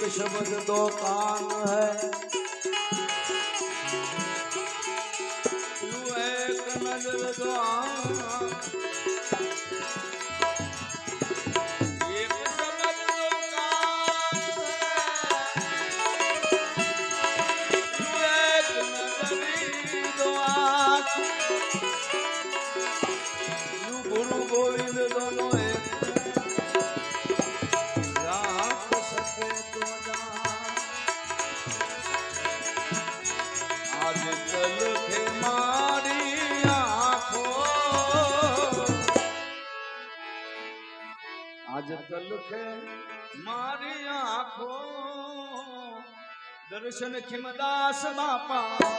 शब्द दो कान है આજ તલખે મારી આંખો દર્શન ખિમદાસ બાપા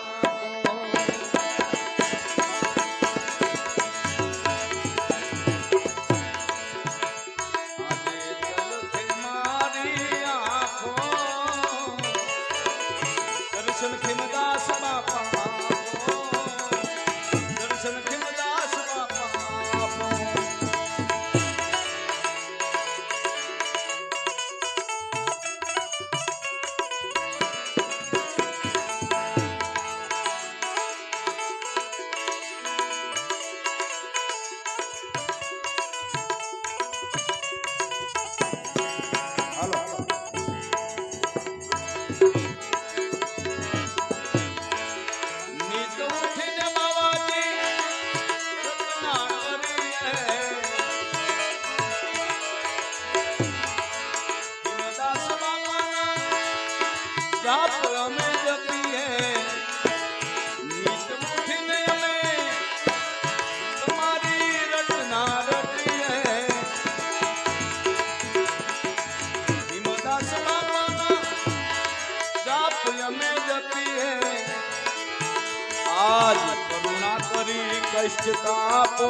જાપ અમે જપીએ. નીત ઉઠીને અમે તમારી રટના રટીએ. ભીમદાસ બાપાના જાપ અમે જપીએ આજ કરુણા કરી કષ્ટ તાપો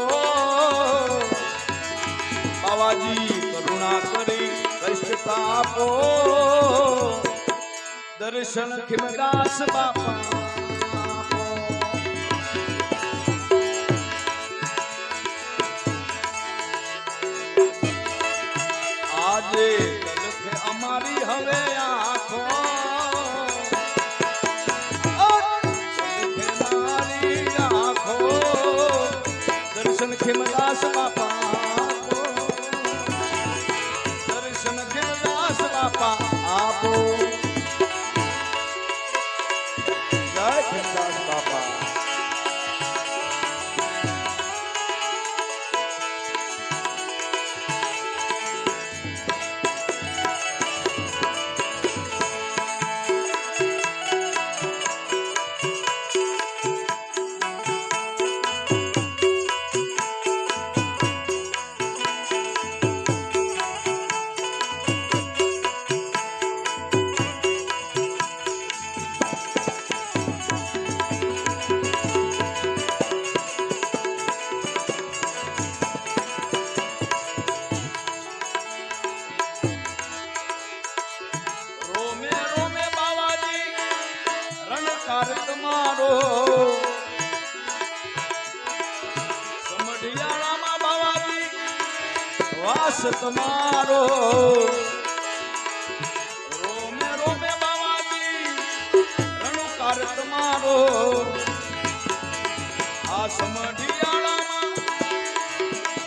બાવાજી કરુણા કરી કષ્ટ તાપો દર્શન ખિમદાસ બાપા આજે અમારી હવે આંખો વાસ તમારો. રોમે રોમે બાવાજી રણકાર તમારો. આ સમઢિયાળામાં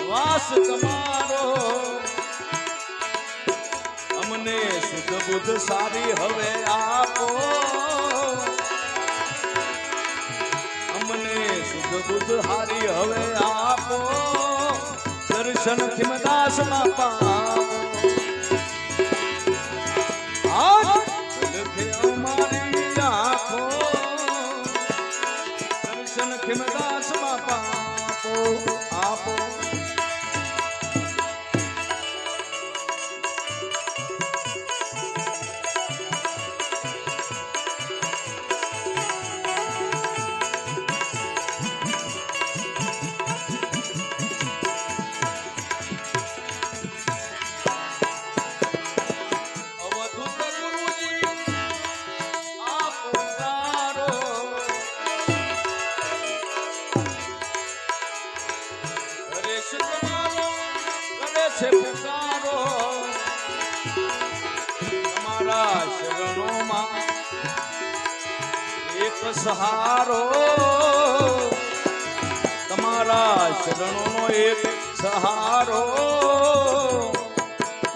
વાસ તમારો. અમને શુદ્ધ બુદ્ધ સારી હવે આપો. અમને શુદ્ધ બુદ્ધ હારી હવે આપો. દર્શન ખિમદાસ આજ લખે અમારી આંખો દર્શન ખિમદાસ આપો આપો. તમારો કરે છે પુકારો તમારા શરણોમાં એક સહારો, તમારા શરણોનો એક સહારો.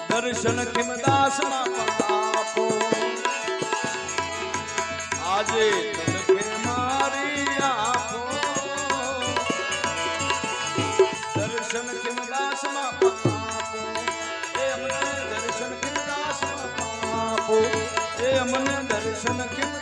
દર્શન ખિમદાસના આપો આજે અમને દર્શન